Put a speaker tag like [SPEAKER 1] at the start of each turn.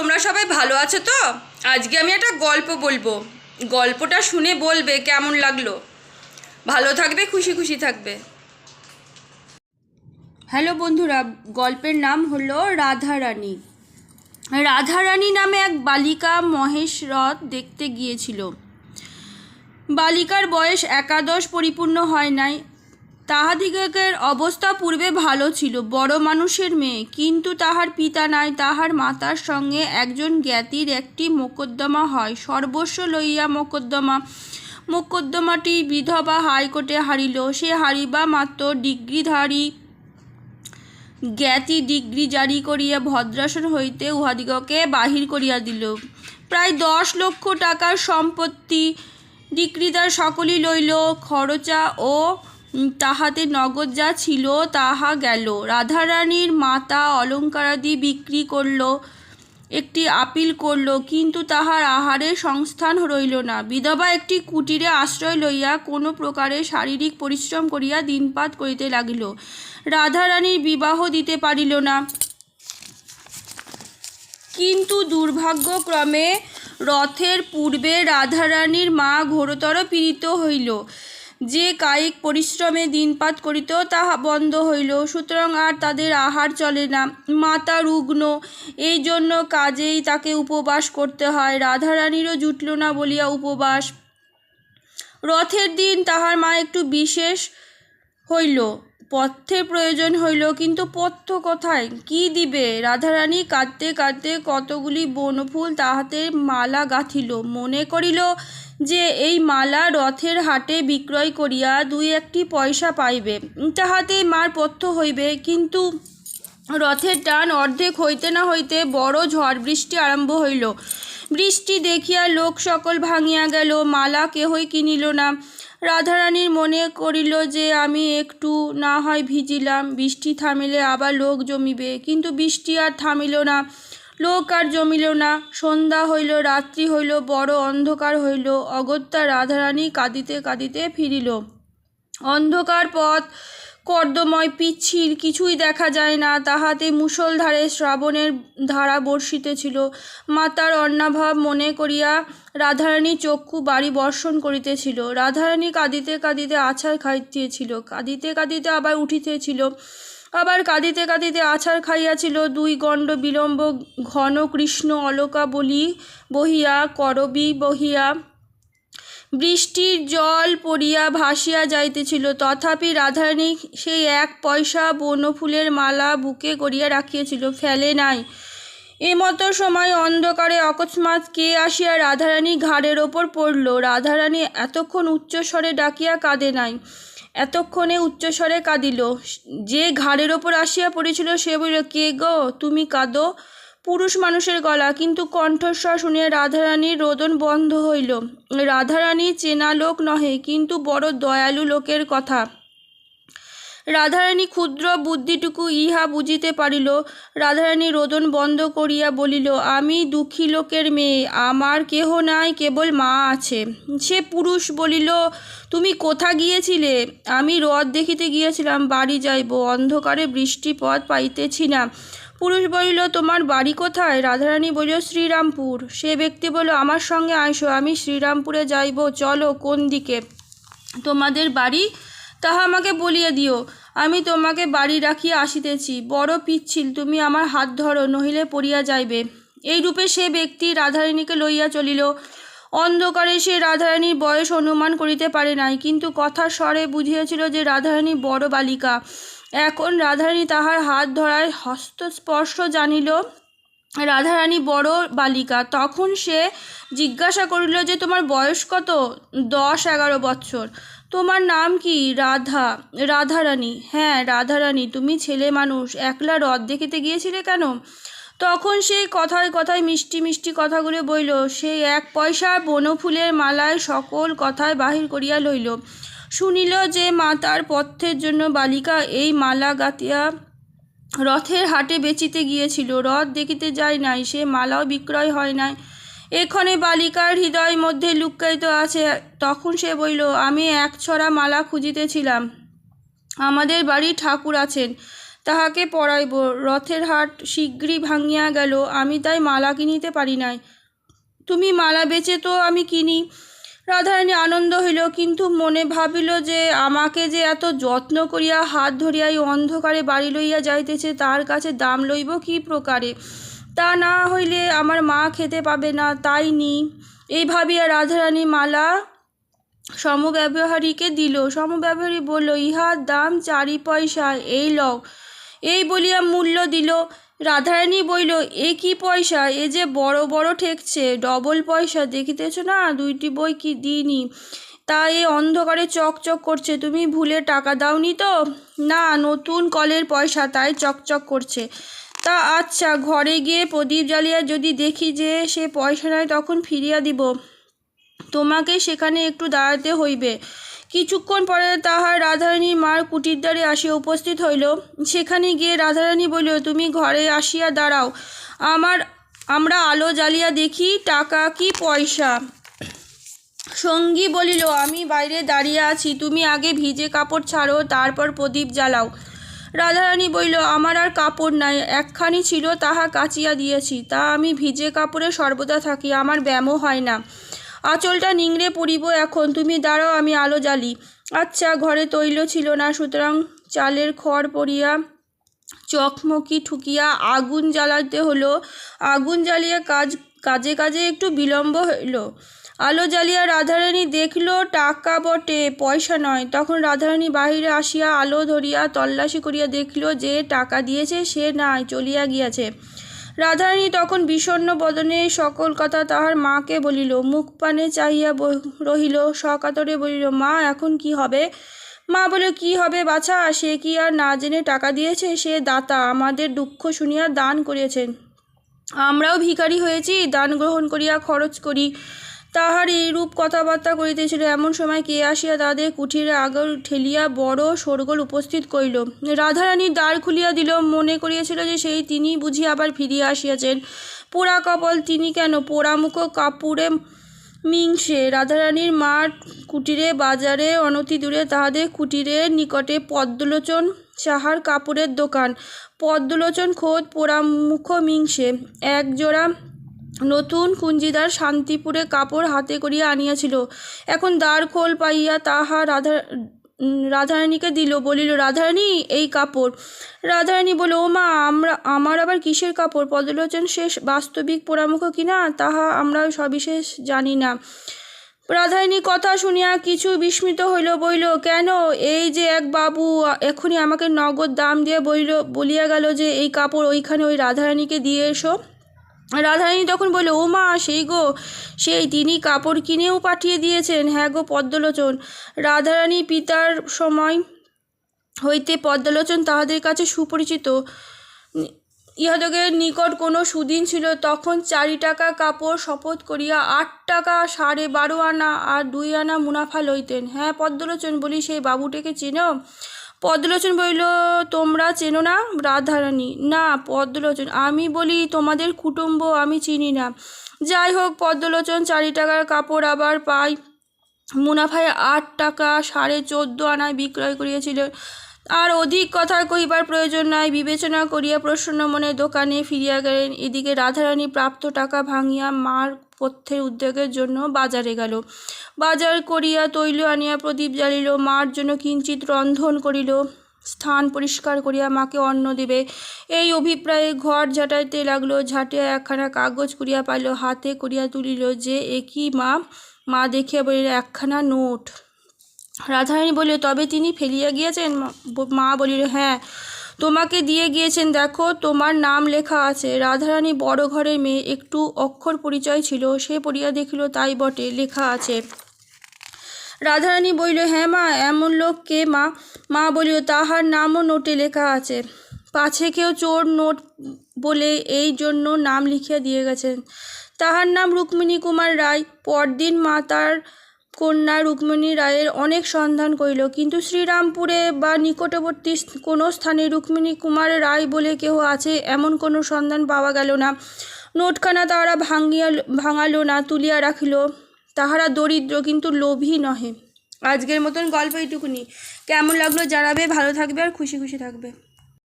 [SPEAKER 1] তোমরা সবাই ভালো আছো তো? আজকে আমি একটা গল্প বলব। গল্পটা শুনে বলবে কেমন লাগল। ভালো থাকবে, খুশি খুশি থাকবে। হ্যালো বন্ধুরা, গল্পের নাম হলো রাধারানী। রাধারানী নামে এক বালিকা মহেশ রথ দেখতে গিয়েছিল। বালিকার বয়স একাদশ, পরিপূর্ণ হয় নাই। তাহাদিগের অবস্থা পূর্বে ভালো ছিল, বড় মানুষের মেয়ে। কিন্তু তাহার পিতা নাই, তাহার মাতার সঙ্গে একজন জ্ঞাতির একটি মোকদ্দমা হয়। সর্বস্ব লইয়া মোকদ্দমা, মোকদ্দমাটি বিধবা হাইকোর্টে হারিল। সে হারিবা মাত্র ডিগ্রিধারী, জ্ঞাতি ডিগ্রি জারি করিয়া ভদ্রাসন হইতে উহাদিগকে বাহির করিয়া দিল। প্রায় দশ লক্ষ টাকার সম্পত্তি ডিগ্রিদার সকলই লইল। খরচা ও তাহাতে নগদ যা ছিল তাহা গেল। রাধারানীর মাতা অলঙ্কারাদি বিক্রি করল, একটি আপিল করল, কিন্তু তাহার আহারের সংস্থান রইল না। বিধবা একটি কুটিরে আশ্রয় লইয়া কোনো প্রকারে শারীরিক পরিশ্রম করিয়া দিনপাত করিতে লাগিল। রাধারানীর বিবাহ দিতে পারিল না। কিন্তু দুর্ভাগ্যক্রমে রথের পূর্বে রাধারানীর মা ঘোরতর পীড়িত হইল। যে কায়িক পরিশ্রমে দিনপাত করিত, তাহা বন্ধ হইল। সুতরাং আর তাদের আহার চলে না। মাতা রুগ্ন, এই জন্য কাজেই তাকে উপবাস করতে হয়। রাধারানীরও জুটল না বলিয়া উপবাস। রথের দিন তাহার মা একটু বিশেষ হইল। পথ্যের প্রয়োজন হইল, কিন্তু পথ্য কোথায়? কি দিবে? রাধারানী কাঁদতে কাঁদতে কতগুলি বনফুল তাহাতে মালা গাঁথিল। মনে করিল যে এই মালা রথের হাটে বিক্রয় করিয়া দুই একটি পয়সা পাইবে। তাহাতে মার পথ্য হইবে, কিন্তু রথের টান অর্ধেক হইতে না হইতে বড় ঝড় বৃষ্টি আরম্ভ হইল। বৃষ্টি দেখিয়া লোক সকল ভাঙিয়া গেল, মালা কেহই কিনিল না। রাধারানীর মনে করিল যে আমি একটু না হয় ভিজিলাম, বৃষ্টি থামিলে আবার লোক জমিবে, কিন্তু বৃষ্টি আর থামিল না। লোক আর জমিল না। সন্ধ্যা হইল, রাত্রি হইল, বড় অন্ধকার হইল। অগত্যা রাধারানী কাঁদিতে কাঁদিতে ফিরিল। অন্ধকার পথ, কর্দময় পিচ্ছিল, কিছুই দেখা যায় না। তাহাতে মুষলধারে শ্রাবণের ধারা বর্ষিতেছিল মাতার অন্নাভাব মনে করিয়া রাধারানী চক্ষু বাড়ি বর্ষণ করিতেছিল। রাধারানী কাঁদিতে কাঁদিতে আছাড় খাইতেছিল। কাঁদিতে কাঁদিতে আবার উঠিতেছিল। আবার কাঁদিতে কাঁদিতে আছাড় খাইয়াছিল দুই গণ্ড বিলম্ব ঘন কৃষ্ণ অলকা বলি বহিয়া, করবি বহিয়া। বৃষ্টির জল পড়িয়া ভাসিয়া যাইতেছিল। তথাপি রাধারানী সেই এক পয়সা বনফুলের মালা বুকে করিয়া রাখিয়াছিল, ফেলে নাই। এমতো সময় অন্ধকারে অকস্মাৎ কে আসিয়া রাধারানী ঘাড়ের ওপর পড়ল। রাধারানী এতক্ষণ উচ্চস্বরে ডাকিয়া কাঁদে নাই। এতক্ষণে উচ্চস্বরে কাঁদিল। যে ঘাড়ের ওপর আসিয়া পড়েছিল সে বলিল, কে গো? তুমি কাঁদো? পুরুষ মানুষের গলা কিন্তু কণ্ঠস্বর শুনিয়া রাধারানীর রোদন বন্ধ হইল। রাধারানী চেনা লোক নহে, কিন্তু বড় দয়ালু লোকের কথা। রাধারানী ক্ষুদ্র বুদ্ধিটুকু ইহা বুঝিতে পারিল। রাধারানী রোদন বন্ধ করিয়া বলিল, আমি দুঃখী লোকের মেয়ে, আমার কেহ নাই, কেবল মা আছে। সে পুরুষ বলিল, তুমি কোথা গিয়েছিলে? আমি রথ দেখিতে গিয়েছিলাম, বাড়ি যাইব, অন্ধকারে বৃষ্টি পথ পাইতেছি না। পুরুষ বলিল, তোমার বাড়ি কোথায়? রাধারানী বলিল, শ্রীরামপুর। সে ব্যক্তি বলল, আমার সঙ্গে আইসো, আমি শ্রীরামপুরে যাইব, চলো কোন দিকে? তোমাদের বাড়ি তাহা আমাকে বলিয়া দিও। আমি তোমাকে বাড়ি রাখিয়া আসিতেছি। বড় পিচ্ছিল, তুমি আমার হাত ধরো, নহিলে পড়িয়া যাইবে। এই রূপে সে ব্যক্তি রাধারানীকে লইয়া চলিল। অন্ধকারে সে রাধারানীর বয়স অনুমান করিতে পারে নাই, কিন্তু কথা স্বরে বুঝিয়াছিল যে রাধারানী বড় বালিকা। এখন রাধারানী তাহার হাত ধরায় হস্তস্পর্শ জানিল রাধারানী বড় বালিকা, তখন সে জিজ্ঞাসা করিল যে, তোমার বয়স কত? দশ, এগারো বৎসর। তোমার নাম কি? রাধা। রাধারানী। হ্যাঁ রাধারানী, তুমি ছেলে মানুষ, একলা রথ দেখিতে গিয়েছিলে কেন? তখন সেই কথায় কথায় মিষ্টি মিষ্টি কথাগুলো বইল সেই এক পয়সা বনফুলের মালায় সকল কথায় বাহির করিয়া লইল। শুনিল যে মাতার পথ্যের জন্য বালিকা এই মালা গাতিয়া রথের হাটে বেচিতে গিয়েছিল। রথ দেখিতে যায় নাই, সে মালাও বিক্রয় হয় নাই। এক্ষণে বালিকার হৃদয় মধ্যে লুক্কায়িত আছে। তখন সে বলিল, আমি এক ছড়া মালা খুঁজিতেছিলাম। আমাদের বাড়ি ঠাকুর আছেন, তাহাকে পরাইব। রথের হাট শীঘ্রই ভাঙিয়া গেল, আমি তাই মালা কিনিতে পারি নাই। তুমি মালা বেচে তো আমি কিনি। রাধারানী আনন্দ হইল, কিন্তু মনে ভাবিল যে আমাকে যে এত যত্ন করিয়া হাত ধরিয়া এই অন্ধকারে বাড়ি লইয়া যাইতেছে, তার কাছে দাম লইব কি প্রকারে? তা না হইলে আমার মা খেতে পাবে না, তাই নি। এই ভাবিয়া রাধারানী মালা সমব্যবহারীকে দিল। সমব্যবহারী বলল, ইহার দাম চারি পয়সা এই লও। এই বলিয়া মূল্য দিল। রাধারানী বইল এ কি পয়সা? এ যে বড় বড় ঠেকছে। ডবল পয়সা। দেখিতেছ না, দুইটি বই কি দিইনি? তা এ অন্ধকারে চকচক করছে। তুমি ভুলে টাকা দাওনি তো? না, নতুন কলের পয়সা, তাই চকচক করছে। তা আচ্ছা ঘরে গিয়ে প্রদীপ জ্বালিয়া যদি দেখি যে সে পয়সা নয় তখন ফিরিয়া দিব। তোমাকে সেখানে একটু দাঁড়াতে হইবে। কিছুক্ষণ পরে তাহার রাধারানীর মার কুটির দ্বারে আসিয়া উপস্থিত হইল। সেখানে গিয়ে রাধারানী বলিল, তুমি ঘরে আসিয়া দাঁড়াও। আমার, আমরা আলো জ্বালিয়া দেখি, টাকা কি পয়সা? সঙ্গী বলিল, আমি বাইরে দাঁড়িয়ে আছি, তুমি আগে ভিজে কাপড় ছাড়ো, তারপর প্রদীপ জ্বালাও। রাধারানী বলিল, আমার আর কাপড় নাই, একখানি ছিল তাহা কাচিয়া দিয়েছি। তা আমি ভিজে কাপড়ে সর্বদা থাকি, আমার ব্যায়ামও হয় না। আঁচলটা নিংড়ে পড়িব এখন। তুমি দাঁড়াও, আমি আলো জ্বালি। আচ্ছা ঘরে তৈল ছিল না, সুতরাং চালের খড় পড়িয়া চকমকি ঠুকিয়া আগুন জ্বালাতে হলো। আগুন জ্বালিয়ে কাজ, কাজে কাজে একটু বিলম্ব হইল। আলো জ্বালিয়া রাধারানী দেখল, টাকা বটে, পয়সা নয়। তখন রাধারানী বাহিরে আসিয়া আলো ধরিয়া তল্লাশি করিয়া দেখল যে টাকা দিয়েছে, সে নাই, চলিয়া গিয়াছে। রাধারানী তখন বিষণ্ণ বদনে সকল কথা তাহার মাকে বলিল। মুখ পানে চাহিয়া রহিল, সকাতরে বলিল, মা, এখন কি হবে? মা বলে, কি হবে বাছা? সে কি আর না জেনে টাকা দিয়েছে? সে দাতা, আমাদের দুঃখ শুনিয়া দান করিয়েছেন। আমরাও ভিখারি হয়েছি, দান গ্রহণ করিয়া খরচ করি। তাহার এইরূপ কথাবার্তা করিতেছিল। এমন সময় কে আসিয়া তাদের কুঠিরে আগর ঠেলিয়া বড় শোরগোল উপস্থিত করিল। রাধারানী দ্বার খুলিয়া দিল। মনে করিয়াছিল যে সেই তিনি বুঝি আবার ফিরিয়া আসিয়াছেন। পোড়া কপাল তিনি কেন? পোড়ামুখ কাপুরে মিংসে। রাধারানীর মার কুটিরে বাজারে অনতি দূরে তাহাদের কুটিরের নিকটে পদ্মলোচন সাহার কাপড়ের দোকান। পদ্মলোচন খোদ পোড়ামুখ মিংসে। এক জোড়া নতুন কুঞ্জিদার শান্তিপুরে কাপড় হাতে করিয়া আনিয়াছিল। এখন দ্বার খোল পাইয়া তাহা রাধা রাধারানীকে দিল, বলিল, রাধারানী, এই কাপড়। রাধারানী বলল, ও মা, আমরা আমার আবার কিসের কাপড়? পদলোচন শেষ, বাস্তবিক পোড়ামুখ কিনা তাহা আমরা সবিশেষ জানি না। রাধারানী কথা শুনিয়া কিছু বিস্মিত হইল বইল কেন? এই যে এক বাবু এখনই আমাকে নগদ দাম দিয়ে বইল বলিয়া গেল যে, এই কাপড় ওইখানে ওই রাধারানীকে দিয়ে এসো। রাধারানী তখন বলল, ও মা, সেই গো, সেই তিনি কাপড় কিনেও পাঠিয়ে দিয়েছেন। হ্যাঁ গো, পদ্মলোচন। রাধারানী পিতার সময় হইতে পদ্মলোচন তাহাদের কাছে সুপরিচিত। ইহাদের নিকট কোনো সুদিন ছিল, তখন চারি টাকা কাপড় শপথ করিয়া আট টাকা সাড়ে বারো আনা আর দুই আনা মুনাফা লইতেন। হ্যাঁ পদ্মলোচন, বলি, সেই বাবুটাকে চেনো? পদ্মলোচন বলিল, তোমরা চেনো না রাধারানী? না, পদ্মলোচন। আমি বলি, তোমাদের কুটুম্ব আমি চিনি না। যাই হোক, পদ্মলোচন চারি টাকার কাপড় আবার পাই। মুনাফায় আট টাকা সাড়ে চোদ্দ আনায় বিক্রয় করিয়াছিল। আর অধিক কথা কহিবার প্রয়োজন নাই। বিবেচনা করিয়া প্রসন্ন মনে দোকানে ফিরিয়া গেলেন। এদিকে রাধারানী প্রাপ্ত টাকা ভাঙিয়া মার পথ্যের উদ্যোগের জন্য বাজারে গেল। বাজার করিয়া তৈল আনিয়া প্রদীপ জ্বালিল। মার জন্য কিঞ্চিত রন্ধন করিল। স্থান পরিষ্কার করিয়া মাকে অন্ন দিবে। এই অভিপ্রায়ে ঘর ঝাঁটাইতে লাগল। ঝাঁটিয়া একখানা কাগজ করিয়া পাইল। হাতে করিয়া তুলিল যে একই মা? মা দেখিয়া বলিল, একখানা নোট। রাধারানী বলিল, তবে তিনি ফেলিয়া গিয়েছেন? মা- মা বলিল হ্যাঁ। তোমাকে দিয়ে গিয়েছেন, দেখো, তোমার নাম লেখা আছে। রাধারানী বড় ঘরের মেয়ে, একটু অক্ষর পরিচয় ছিল, সে পড়িয়া দেখিল, তাই বটে, লেখা আছে। রাধারানী বলিল হ্যাঁ মা, এমন লোক কে মা? মা বলিল, তাহার নামও নোটে লেখা আছে। পাছে কেউ চোর নোট বলে এই জন্য নাম লিখিয়া দিয়ে গেছেন। তাহার নাম রুক্মিণী কুমার রায়। পরদিন মা তার কন্যা রুক্মিণী রায়ের অনেক সন্ধান করিল, কিন্তু শ্রীরামপুরে বা নিকটবর্তী কোনো স্থানে রুক্মিণী কুমার রায় বলে কেহ আছে এমন কোনো সন্ধান পাওয়া গেল না। নোটখানা তাহারা ভাঙিয়া ভাঙালো না, তুলিয়া রাখিল। তাহারা দরিদ্র কিন্তু লোভী নহে। আজকের মতন গল্প এইটুকুনি। কেমন লাগল জানাবে, ভালো থাকবে আর খুশি খুশি থাকবে।